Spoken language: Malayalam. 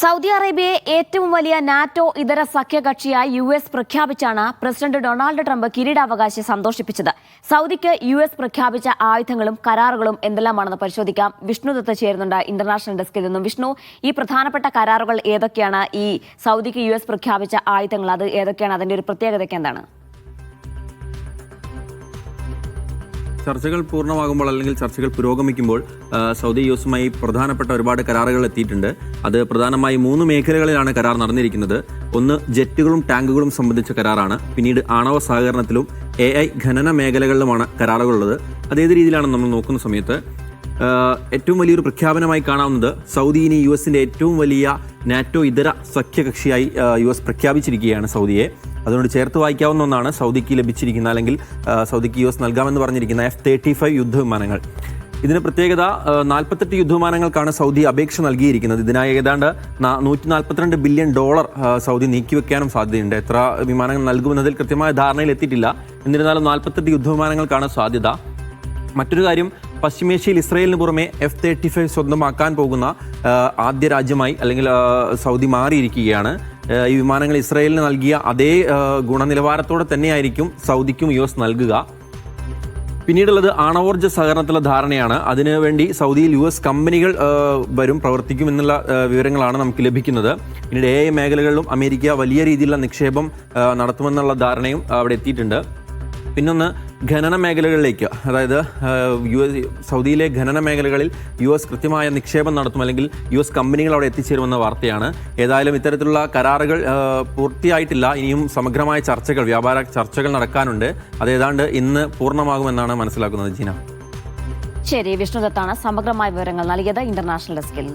സൗദി അറേബ്യയെ ഏറ്റവും വലിയ നാറ്റോ ഇതര സഖ്യകക്ഷിയായി യു എസ് പ്രഖ്യാപിച്ചാണ് പ്രസിഡന്റ് ഡൊണാൾഡ് ട്രംപ് കിരീടാവകാശി സന്തോഷിപ്പിച്ചത്. സൗദിക്ക് യു എസ് പ്രഖ്യാപിച്ച ആയുധങ്ങളും കരാറുകളും എന്തെല്ലാമാണെന്ന് പരിശോധിക്കാം. വിഷ്ണു ദത്ത് ചേരുന്നുണ്ട് ഇന്റർനാഷണൽ ഡെസ്കിൽ നിന്നും. വിഷ്ണു ഈ പ്രധാനപ്പെട്ട കരാറുകൾ ഏതൊക്കെയാണ്? ഈ സൗദിക്ക് യു പ്രഖ്യാപിച്ച ആയുധങ്ങൾ അത് ഏതൊക്കെയാണ്? അതിന്റെ ഒരു പ്രത്യേകതയ്ക്ക് എന്താണ്? ചർച്ചകൾ പൂർണമാകുമ്പോൾ അല്ലെങ്കിൽ ചർച്ചകൾ പുരോഗമിക്കുമ്പോൾ സൗദി യു എസുമായി പ്രധാനപ്പെട്ട ഒരുപാട് കരാറുകൾ എത്തിയിട്ടുണ്ട്. അത് പ്രധാനമായി മൂന്ന് മേഖലകളിലാണ് കരാർ നടന്നിരിക്കുന്നത്. ഒന്ന് ജെറ്റുകളും ടാങ്കുകളും സംബന്ധിച്ച കരാറാണ്. പിന്നീട് ആണവ സഹകരണത്തിലും എ ഐ ഖനന മേഖലകളിലുമാണ് കരാറുകളുള്ളത്. അതേത് രീതിയിലാണ് നമ്മൾ നോക്കുന്ന സമയത്ത്? ഏറ്റവും വലിയൊരു പ്രഖ്യാപനമായി കാണാവുന്നത് സൗദി ഇനി യു എസിന്റെ ഏറ്റവും വലിയ നാറ്റോ ഇതര സഖ്യകക്ഷിയായി യു എസ് പ്രഖ്യാപിച്ചിരിക്കുകയാണ് സൗദിയെ. അതുകൊണ്ട് ചേർത്ത് വായിക്കാവുന്ന ഒന്നാണ് സൗദിക്ക് ലഭിച്ചിരിക്കുന്ന അല്ലെങ്കിൽ സൗദിക്ക് യു എസ് നൽകാമെന്ന് പറഞ്ഞിരിക്കുന്ന എഫ് തേർട്ടി ഫൈവ് യുദ്ധവിമാനങ്ങൾ. ഇതിന് പ്രത്യേകത നാൽപ്പത്തെട്ട് യുദ്ധവിമാനങ്ങൾക്കാണ് സൗദി അപേക്ഷ നൽകിയിരിക്കുന്നത്. ഇതിനായി ഏതാണ്ട് നൂറ്റി നാൽപ്പത്തിരണ്ട് ബില്യൺ ഡോളർ സൗദി നീക്കിവെക്കാനും സാധ്യതയുണ്ട്. എത്ര വിമാനങ്ങൾ നൽകുമെന്നതിൽ കൃത്യമായ ധാരണയിൽ എത്തിയിട്ടില്ല. എന്നിരുന്നാലും നാൽപ്പത്തെട്ട് യുദ്ധവിമാനങ്ങൾക്കാണ് സാധ്യത. മറ്റൊരു കാര്യം പശ്ചിമേഷ്യയിൽ ഇസ്രയേലിന് പുറമെ എഫ് തേർട്ടി ഫൈവ് സ്വന്തമാക്കാൻ പോകുന്ന ആദ്യ രാജ്യമായി അല്ലെങ്കിൽ സൗദി മാറിയിരിക്കുകയാണ്. ഈ വിമാനങ്ങൾ ഇസ്രയേലിന് നൽകിയ അതേ ഗുണനിലവാരത്തോടെ തന്നെയായിരിക്കും സൗദിക്കും യു എസ് നൽകുക. പിന്നീടുള്ളത് ആണവോർജ സഹകരണത്തിലുള്ള ധാരണയാണ്. അതിനുവേണ്ടി സൗദിയിൽ യു എസ് കമ്പനികൾ വരും പ്രവർത്തിക്കും എന്നുള്ള വിവരങ്ങളാണ് നമുക്ക് ലഭിക്കുന്നത്. പിന്നീട് എ മേഖലകളിലും അമേരിക്ക വലിയ രീതിയിലുള്ള നിക്ഷേപം നടത്തുമെന്നുള്ള ധാരണയും അവിടെ എത്തിയിട്ടുണ്ട്. പിന്നൊന്ന് ഖനന മേഖലകളിലേക്ക് അതായത് യു എസ് സൗദിയിലെ ഖനന മേഖലകളിൽ യു എസ് കൃത്യമായ നിക്ഷേപം നടത്തും അല്ലെങ്കിൽ യു എസ് കമ്പനികൾ അവിടെ എത്തിച്ചേരുമെന്ന വാർത്തയാണ്. ഏതായാലും ഇത്തരത്തിലുള്ള കരാറുകൾ പൂർത്തിയായിട്ടില്ല. ഇനിയും സമഗ്രമായ ചർച്ചകൾ വ്യാപാര ചർച്ചകൾ നടക്കാനുണ്ട്. അത് ഏതാണ്ട് ഇന്ന് പൂർണമാകുമെന്നാണ് മനസ്സിലാക്കുന്നത് ജീന. ശരി വിഷ്ണുദത്താണ് സമഗ്രമായ വിവരങ്ങൾ നൽകിയത്. ഇന്റർനാഷണൽ ഡെസ്കിൽ